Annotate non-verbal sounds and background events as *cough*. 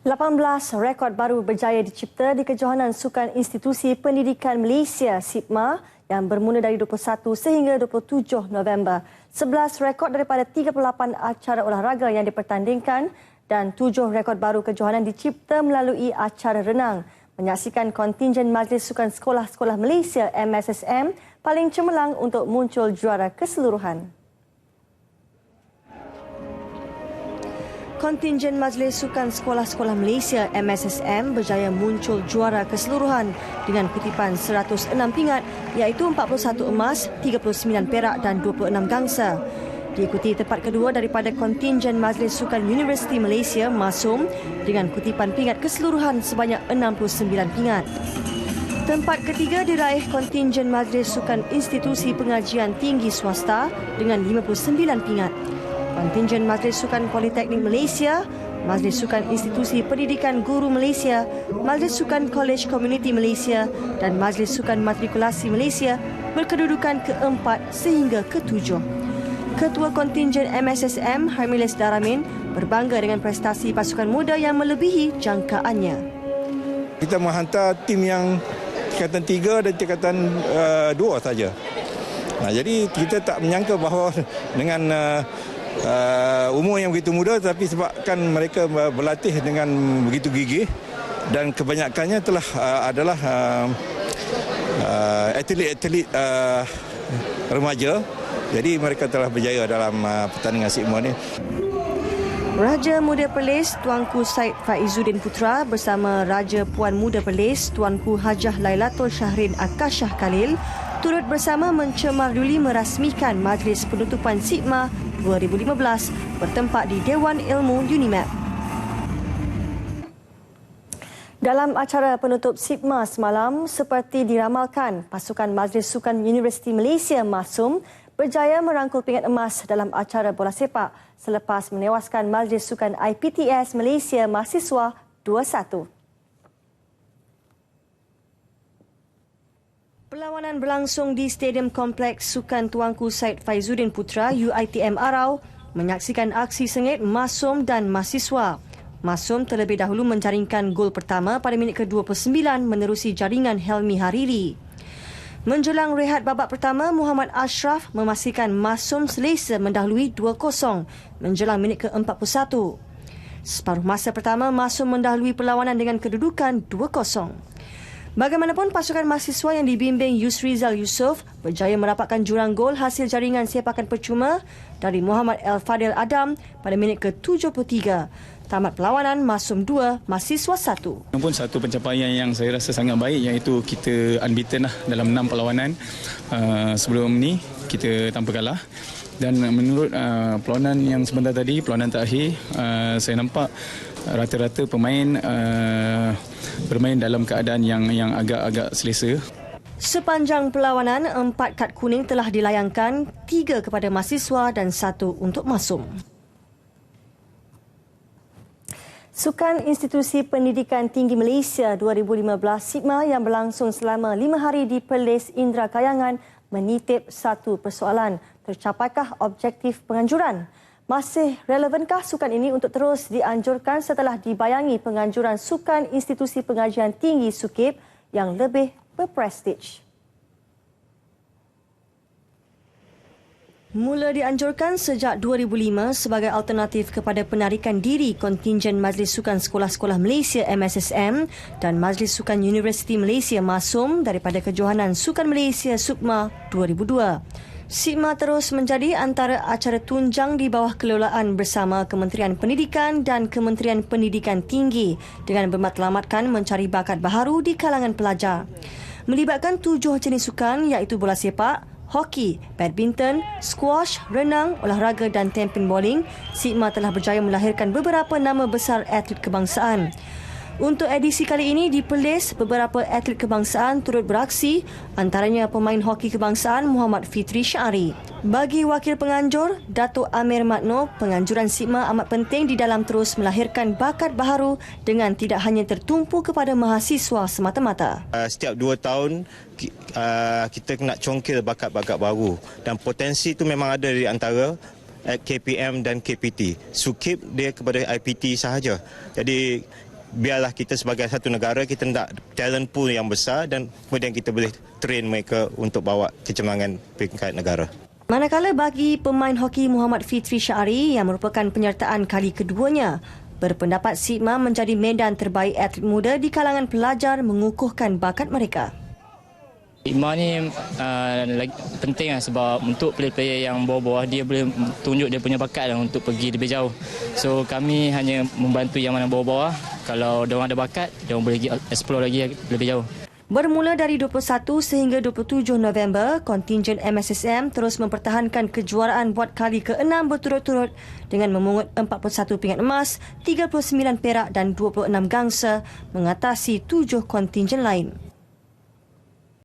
18 rekod baru berjaya dicipta di Kejohanan Sukan Institusi Pendidikan Malaysia SIPMA yang bermula dari 21 sehingga 27 November. 11 rekod daripada 38 acara olahraga yang dipertandingkan dan 7 rekod baru kejohanan dicipta melalui acara renang. Menyaksikan kontingen Majlis Sukan Sekolah-Sekolah Malaysia MSSM paling cemerlang untuk muncul juara keseluruhan. Kontingen Majlis Sukan Sekolah-Sekolah Malaysia MSSM berjaya muncul juara keseluruhan dengan kutipan 106 pingat iaitu 41 emas, 39 perak dan 26 gangsa. Diikuti tempat kedua daripada kontingen Majlis Sukan Universiti Malaysia Masum dengan kutipan pingat keseluruhan sebanyak 69 pingat. Tempat ketiga diraih kontingen Majlis Sukan Institusi Pengajian Tinggi Swasta dengan 59 pingat kontingen Majlis Sukan Politeknik Malaysia, Majlis Sukan Institusi Pendidikan Guru Malaysia, Majlis Sukan College Community Malaysia dan Majlis Sukan Matrikulasi Malaysia berkedudukan keempat sehingga ketujuh. Ketua Kontingen MSSM, Harmiles Daramin, berbangga dengan prestasi pasukan muda yang melebihi jangkaannya. Kita menghantar tim yang tingkatan tiga dan tingkatan uh, dua saja. Nah, jadi kita tak menyangka bahawa *laughs* dengan uh, uh, umur yang begitu muda tapi sebabkan mereka berlatih dengan begitu gigih dan kebanyakannya telah uh, adalah uh, uh, atlet-atlet uh, remaja jadi mereka telah berjaya dalam uh, pertandingan SIGMA ini. Raja Muda Perlis Tuanku Said Faizuddin Putra bersama Raja Puan Muda Perlis Tuanku Hajah Lailatul Syahrin Akashah Khalil turut bersama mencemar duli merasmikan Majlis Penutupan SIGMA 2015 bertempat di Dewan Ilmu UNIMAP. Dalam acara penutup SIPMA semalam, seperti diramalkan, pasukan Majlis Sukan Universiti Malaysia Masum berjaya merangkul pingat emas dalam acara bola sepak selepas menewaskan Majlis Sukan IPTS Malaysia Mahasiswa 2-1. Perlawanan berlangsung di Stadium Kompleks Sukan Tuanku Said Faizuddin Putra UITM Arau menyaksikan aksi sengit Masum dan mahasiswa. Masum terlebih dahulu menjaringkan gol pertama pada minit ke-29 menerusi jaringan Helmi Hariri. Menjelang rehat babak pertama, Muhammad Ashraf memastikan Masum selesa mendahului 2-0 menjelang minit ke-41. Separuh masa pertama, Masum mendahului perlawanan dengan kedudukan 2-0. Bagaimanapun pasukan mahasiswa yang dibimbing Yusrizal Yusof berjaya merapatkan jurang gol hasil jaringan sepakan percuma dari Muhammad El Fadil Adam pada minit ke-73. Tamat perlawanan Masum 2, Mahasiswa 1. Pun satu pencapaian yang saya rasa sangat baik iaitu kita unbeaten lah dalam enam perlawanan. Uh, sebelum ni kita tanpa kalah. Dan menurut uh, perlawanan yang sebentar tadi, perlawanan terakhir, uh, saya nampak rata-rata pemain uh, bermain dalam keadaan yang yang agak-agak selesa. Sepanjang perlawanan, empat kad kuning telah dilayangkan, tiga kepada mahasiswa dan satu untuk masum. Sukan Institusi Pendidikan Tinggi Malaysia 2015 SIGMA yang berlangsung selama lima hari di Perlis Indra Kayangan menitip satu persoalan. Tercapaikah objektif penganjuran? Masih relevankah sukan ini untuk terus dianjurkan setelah dibayangi penganjuran sukan institusi pengajian tinggi SUKIP yang lebih berprestij? Mula dianjurkan sejak 2005 sebagai alternatif kepada penarikan diri kontingen Majlis Sukan Sekolah-Sekolah Malaysia MSSM dan Majlis Sukan Universiti Malaysia MASUM daripada Kejohanan Sukan Malaysia SUKMA 2002. SIGMA terus menjadi antara acara tunjang di bawah kelolaan bersama Kementerian Pendidikan dan Kementerian Pendidikan Tinggi dengan bermatlamatkan mencari bakat baharu di kalangan pelajar. Melibatkan tujuh jenis sukan iaitu bola sepak, hoki, badminton, squash, renang, olahraga dan temping bowling, SIGMA telah berjaya melahirkan beberapa nama besar atlet kebangsaan. Untuk edisi kali ini di Perlis, beberapa atlet kebangsaan turut beraksi, antaranya pemain hoki kebangsaan Muhammad Fitri Syari. Bagi wakil penganjur, Datuk Amir Matno, penganjuran SIGMA amat penting di dalam terus melahirkan bakat baharu dengan tidak hanya tertumpu kepada mahasiswa semata-mata. Uh, setiap dua tahun, uh, kita nak congkil bakat-bakat baru dan potensi itu memang ada di antara KPM dan KPT. Sukip dia kepada IPT sahaja. Jadi biarlah kita sebagai satu negara kita nak talent pool yang besar dan kemudian kita boleh train mereka untuk bawa kecemerlangan peringkat negara. Manakala bagi pemain hoki Muhammad Fitri Syari yang merupakan penyertaan kali keduanya, berpendapat Sigma menjadi medan terbaik atlet muda di kalangan pelajar mengukuhkan bakat mereka. Sigma ni uh, lagi penting lah sebab untuk player-player yang bawah-bawah dia boleh tunjuk dia punya bakat lah untuk pergi lebih jauh. So kami hanya membantu yang mana bawah-bawah. Kalau dia ada bakat, dia boleh explore lagi lebih jauh. Bermula dari 21 sehingga 27 November, kontingen MSSM terus mempertahankan kejuaraan buat kali ke-6 berturut-turut dengan memungut 41 pingat emas, 39 perak dan 26 gangsa mengatasi tujuh kontingen lain.